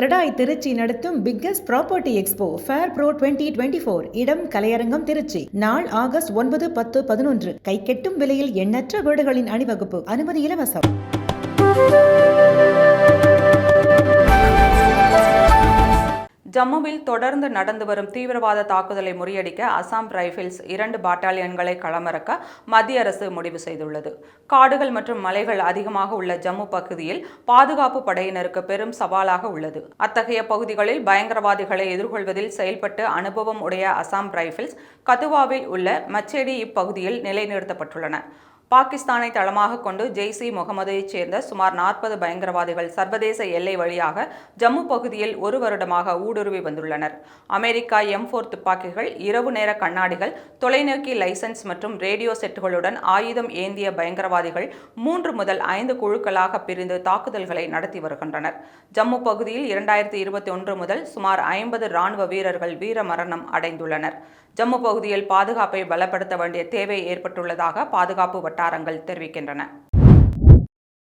கிரடாய் திருச்சி நடத்தும் biggest property expo fair pro twenty twenty four இடம் கலையரங்கம் திருச்சி. நாள் ஆகஸ்ட் ஒன்பது பத்து பதினொன்று. கைக்கெட்டும் விலையில் எண்ணற்ற வீடுகளின் அணிவகுப்பு. அனுமதி இலவசம். ஜம்முவில் தொடர்ந்து நடந்து வரும் தீவிரவாத தாக்குதலை முறியடிக்க அசாம் ரைஃபிள்ஸ் இரண்டு பாட்டாலியன்களை களமிறக்க மத்திய அரசு முடிவு செய்துள்ளது. காடுகள் மற்றும் மலைகள் அதிகமாக உள்ள ஜம்மு பகுதியில் பாதுகாப்பு படையினருக்கு பெரும் சவாலாக உள்ளது. அத்தகைய பகுதிகளில் பயங்கரவாதிகளை எதிர்கொள்வதில் செயல்பட்டு அனுபவம் உடைய அசாம் ரைஃபிள்ஸ் கத்துவாவில் உள்ள மச்சேடி இப்பகுதியில் நிலைநிறுத்தப்பட்டுள்ளன. பாகிஸ்தானை தளமாக கொண்டு ஜெய்சி முகமதைச் சேர்ந்த சுமார் நாற்பது பயங்கரவாதிகள் சர்வதேச எல்லை வழியாக ஜம்மு பகுதியில் ஒரு வருடமாக ஊடுருவி வந்துள்ளனர். அமெரிக்கா எம் போர் துப்பாக்கிகள் இரவு நேர கண்ணாடிகள் தொலைநோக்கி லைசன்ஸ் மற்றும் ரேடியோ செட்டுகளுடன் ஆயுதம் ஏந்திய பயங்கரவாதிகள் மூன்று முதல் ஐந்து குழுக்களாக பிரிந்து தாக்குதல்களை நடத்தி வருகின்றனர். ஜம்மு பகுதியில் இரண்டாயிரத்தி இருபத்தி ஒன்று முதல் சுமார் ஐம்பது ராணுவ வீரர்கள் வீர மரணம் அடைந்துள்ளனர். ஜம்மு பகுதியில் பாதுகாப்பை பலப்படுத்த வேண்டிய தேவை ஏற்பட்டுள்ளதாக பாதுகாப்பு வட்டாரங்கள் தெரிவிக்கின்றன.